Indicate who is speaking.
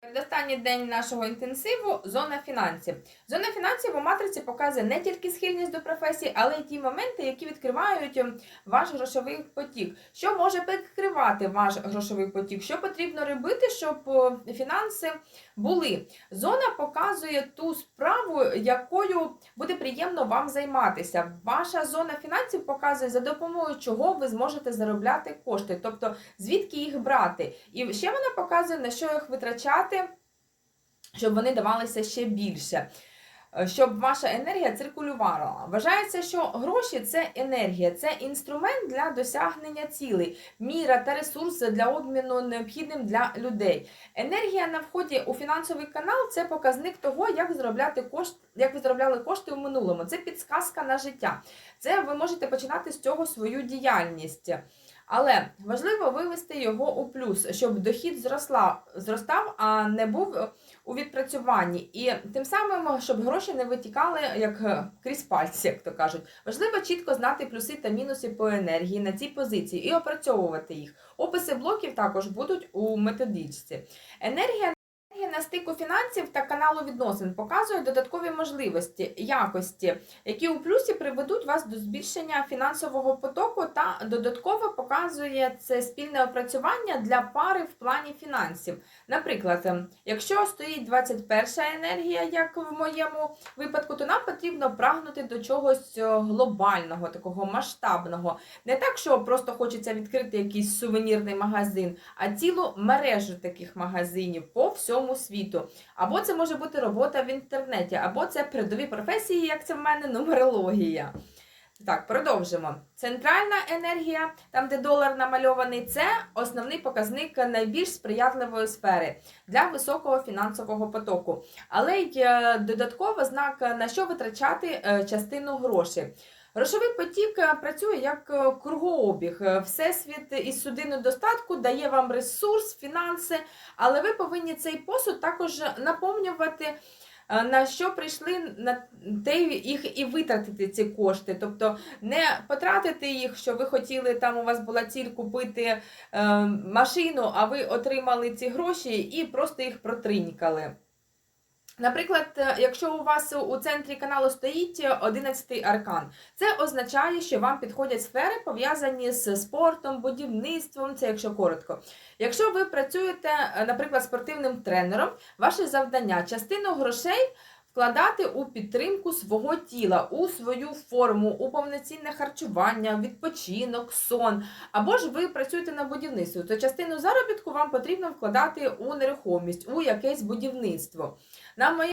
Speaker 1: Передостанній день нашого інтенсиву зона фінансів. Зона фінансів у матриці показує не тільки схильність до професії, але й ті моменти, які відкривають ем, ваш грошовий потік. Що може перекривати ваш грошовий потік? Що потрібно робити, щоб фінанси були? Зона показує ту справу, якою буде приємно вам займатися. Ваша зона фінансів показує, за допомогою чого ви зможете заробляти кошти, тобто звідки їх брати. І ще вона показує, на що їх витрачати, щоб вони давалися ще більше. е, Щоб ваша енергія циркулювала. Вважається, що гроші це енергія, це інструмент для досягнення цілей, міра та ресурси для обміну необхідним для людей. Енергія на вході у фінансовий канал це показник того, як заробляти кошти, як ви заробляли кошти у минулому. Це підсказка на життя. Це ви можете починати з цього свою діяльність. Але важливо вивести його у плюс, щоб дохід зросла, зростав, а не був у відпрацюванні. І тим самим, щоб гроші не витікали як е, крізь пальці, як то кажуть. Важливо чітко знати плюси та мінуси по енергії на цій позиції і опрацьовувати їх. Описи блоків також будуть у методичці. Енергія Енергія стику фінансів та каналу відносин показує додаткові можливості, якості, які у плюсі приведуть вас до збільшення фінансового потоку та додатково показує це спільне опрацювання для пари в плані фінансів. Наприклад, ем, якщо стоїть 21 енергія, як в моєму випадку, то нам потрібно прагнути до чогось е, глобального, такого масштабного. Не так, що просто хочеться відкрити якийсь сувенірний магазин, а цілу мережу таких магазинів по всьому світу. Або це може бути робота в інтернеті, або це передові професії, як це в мене, нумерологія. Так, продовжимо. Центральна енергія, там, де долар намальований, це основний показник найбільш сприятливої сфери для високого фінансового потоку. Але й е, додатково знак, на що витрачати е, частину грошей. Грошовий потік е, працює як е, кругообіг. Е, Всесвіт із судину достатку дає вам ресурс, фінанси, але ви повинні цей посуд також наповнювати. На що прийшли на те їх і витратити ці кошти, тобто не потратити їх, що ви хотіли, там у вас була ціль купити е, машину, а ви отримали ці гроші і просто їх протринькали. Наприклад, е, якщо у вас у центрі каналу стоїть 11 аркан, це означає, що вам підходять сфери, пов'язані з спортом, будівництвом, це якщо коротко. Якщо ви працюєте, е, наприклад, спортивним тренером, ваше завдання частину грошей вкладати у підтримку свого тіла, у свою форму, у повноцінне харчування, відпочинок, сон. Або ж ви працюєте на будівництві, то частину заробітку вам потрібно вкладати у нерухомість, у якесь будівництво. На моє